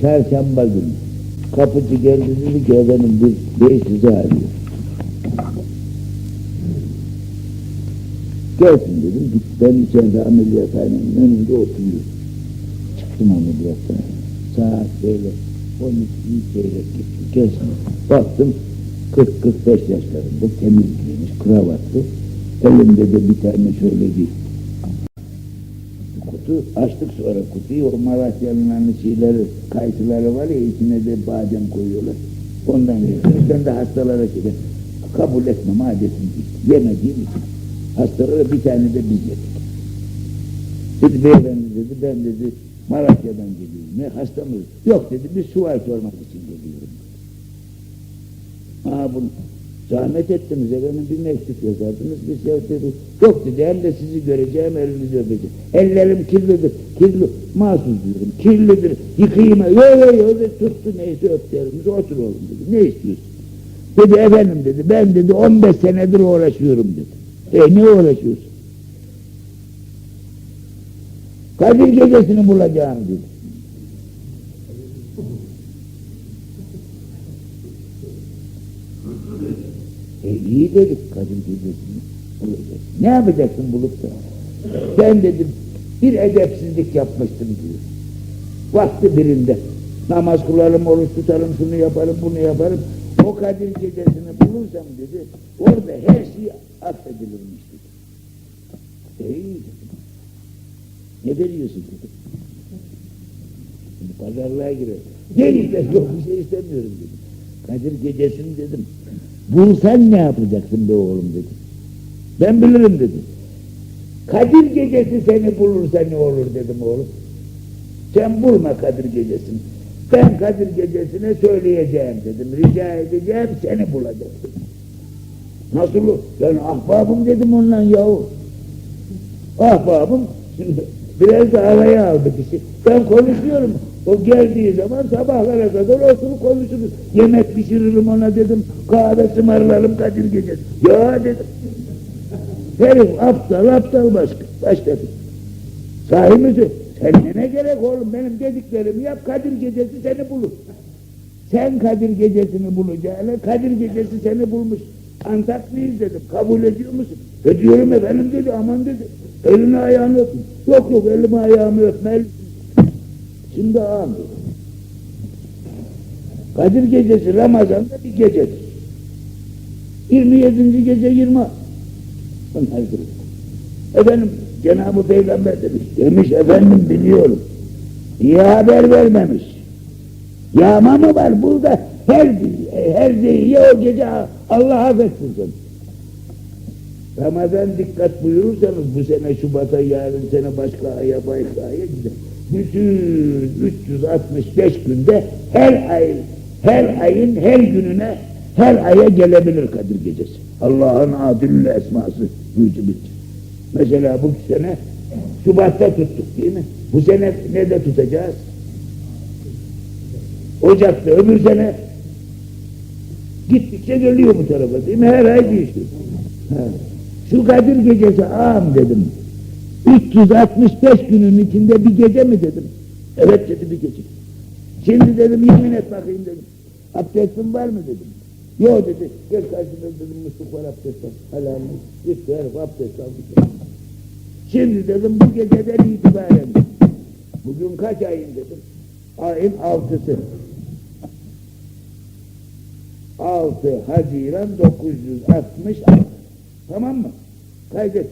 Çarşamba günü. Kapıcı geldi dedi ki efendim bir bey sizi arıyor. Gelsin dedim. Git ben içeride ameliyathanenin önünde oturuyorum. Çıktım ameliyattan. Saat böyle 12 çeyrek gitti. Gelsin. Baktım 40-45 yaşlarında temiz giymiş, kravatlı. Elimde de bir tane şöyle bir kutu. Açtık sonra kutuyu. O Malatya'nın hani şeyleri, kayısıları var ya içine de badem koyuyorlar. Ondan yiyoruz. Ben de hastalara şey kabul etmem adetim değil. Yemediğim için. Hastalara bir tane de biz yedik. Dedi beyefendi dedi ben dedi Malatya'dan geliyorum. Ne hastamız? Yok dedi bir sual sormak için geliyorum. Aa bunu zahmet ettiniz efendim bir mektup yazardınız biz ya dedi. Yok dedi de sizi göreceğim elinizi öpeceğim. Ellerim kirlidir. Kirli. Mahsus diyorum. Kirlidir. Yıkayayım. Yok yok dedi. tuttu neyse öptü elimizi otur oğlum dedi. Ne istiyorsun? Dedi efendim dedi ben dedi 15 senedir uğraşıyorum dedi. E ne uğraşıyorsun? Kadir gecesini bulacağım dedi. E iyi dedik gecesini bulacağız. Ne yapacaksın bulup da? Ben dedim bir edepsizlik yapmıştım diyor. Vakti birinde namaz kılarım, oruç tutarım, şunu yaparım, bunu yaparım. O Kadir gecesini bulursam dedi, orada her şey affedilirmiş dedi. İyi dedim. Ne veriyorsun dedi. Şimdi pazarlığa girer. Gelin de yok bir şey istemiyorum dedi. Kadir gecesini dedim. Bulsan ne yapacaksın be oğlum dedi. Ben bilirim dedi. Kadir gecesi seni bulursa ne olur dedim oğlum. Sen bulma Kadir gecesini. Ben Kadir gecesine söyleyeceğim dedim. Rica edeceğim seni bulacak dedim. Nasıl? Ben ahbabım dedim ondan yahu. Ahbabım şimdi biraz da araya aldı kişi. Ben konuşuyorum. O geldiği zaman sabahlara kadar oturup konuşuruz. Yemek pişiririm ona dedim. Kahve ısmarlarım Kadir gecesi. Ya dedim. Herif aptal aptal başka. Başladı. Sahi misin? Seninle ne gerek oğlum benim dediklerimi yap Kadir gecesi seni bulur. Sen Kadir gecesini bulacağına Kadir gecesi seni bulmuş. Antaklıyız dedim. Kabul ediyor musun? Ediyorum efendim dedi aman dedi. Elini ayağını öp. Yok yok elimi ayağımı öpme. Şimdi dedi. Kadir gecesi Ramazan'da bir gecedir. 27. gece 20. Bunlardır. Efendim Cenab-ı Peygamber demiş. Demiş efendim biliyorum. İyi haber vermemiş. Yağma mı var burada? Her her zeyiye o gece Allah affetsin seni. Ramazan dikkat buyurursanız bu sene Şubat'a yarın sene başka aya başka aya gider. Bütün 365 günde her ay her ayın her gününe her aya gelebilir Kadir Gecesi. Allah'ın adil esması mücibince. Mesela bu sene Şubat'ta tuttuk değil mi? Bu sene ne de tutacağız? Ocak'ta öbür sene gittikçe geliyor bu tarafa değil mi? Her ay değişiyor. Şu Kadir gecesi ağam dedim. 365 günün içinde bir gece mi dedim. Evet dedi bir gece. Şimdi dedim yemin et bakayım dedim. Abdestin var mı dedim. Yok dedi. Gel karşıda dedim musluk var abdest al. Helal mi? Gitti herif abdest aldı. Şimdi dedim bu geceden itibaren bugün kaç ayın dedim. Ayın altısı. 6 Haziran 966. Tamam mı? Kaydet.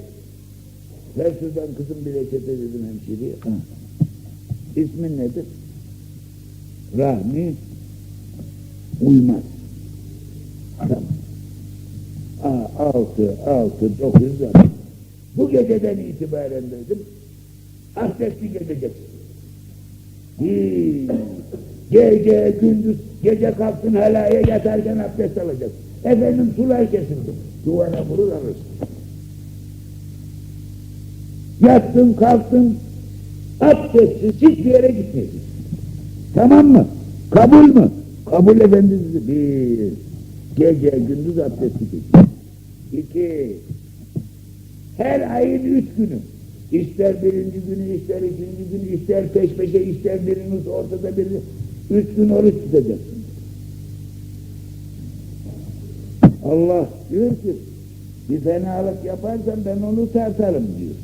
Ver şuradan kızım bir reçete dedim hemşireye. Ha. İsmin nedir? Rahmi Uymaz. Tamam. Aa, altı, altı, dokuz, on. Bu geceden itibaren dedim, abdestli geleceksin. Hii. Gece, gündüz, gece kalktın helaya yatarken abdest alacaksın. Efendim sular kesildi. Duvara vurur alırsın. Yattın, kalktın, abdestsiz hiçbir yere gitmeyeceksin. Tamam mı? Kabul mü? Kabul efendisi bir. Gece, gündüz abdestli gece. İki. Her ayın üç günü. İster birinci günü, ister ikinci günü, ister peş peşe, ister biriniz ortada birini, üç gün oruç tutacaksın. Allah diyor ki, bir fenalık yaparsan ben onu tartarım diyor.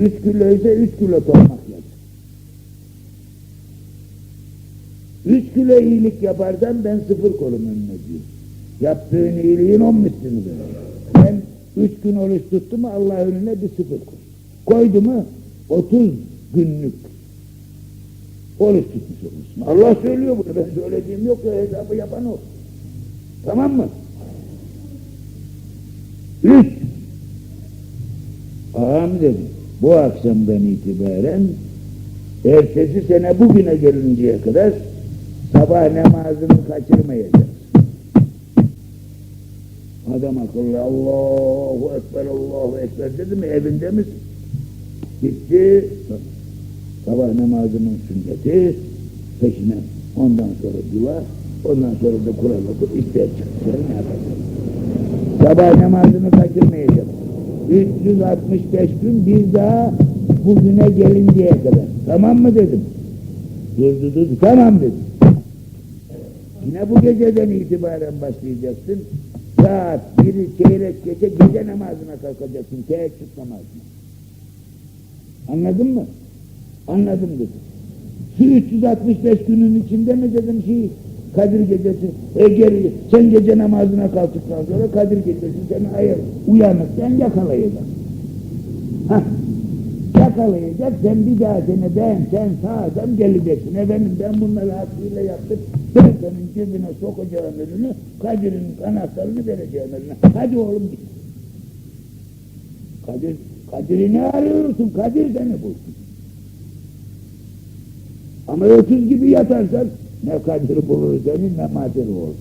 Üç kilo ise üç kilo toprak yaz. Üç kilo iyilik yaparsan ben sıfır kolum önüne diyor. Yaptığın iyiliğin on mislini verir. Ben üç gün oruç tuttu mu Allah önüne bir sıfır koy. Koydu mu otuz günlük oruç tutmuş olursun. Allah söylüyor bunu ben söylediğim yok ya hesabı yapan o. Tamam mı? Üç. Ağam dedi, bu akşamdan itibaren ertesi sene bugüne gelinceye kadar sabah namazını kaçırmayacağız. Adam akıllı Allahu Ekber, Allahu Ekber dedi mi evinde misin? Gitti, sabah namazının sünneti, peşine ondan sonra dua, ondan sonra da Kur'an okur, ister çıksa ne yapacak? Sabah namazını kaçırmayacağım. 365 gün bir daha bugüne gelinceye kadar. Tamam mı dedim. Durdu durdu. Tamam dedim. Yine bu geceden itibaren başlayacaksın. Saat biri çeyrek gece gece namazına kalkacaksın. Teheccüd namazına. Anladın mı? Anladım dedim. Şu 365 günün içinde mi dedim şey Kadir gecesi, e geri, sen gece namazına kalktıktan sonra Kadir gecesi seni ayır, uyanıktan yakalayacak. Hah, yakalayacak, sen bir daha seni ben, sen sağdan geleceksin. Efendim ben bunları hakkıyla yaptım, ben senin cebine sokacağım elini, Kadir'in kanatlarını vereceğim eline. Hadi oğlum git. Kadir, Kadir'i ne arıyorsun? Kadir seni bulsun. Ama öküz gibi yatarsan ne Kadir bulur seni ne Madir olur.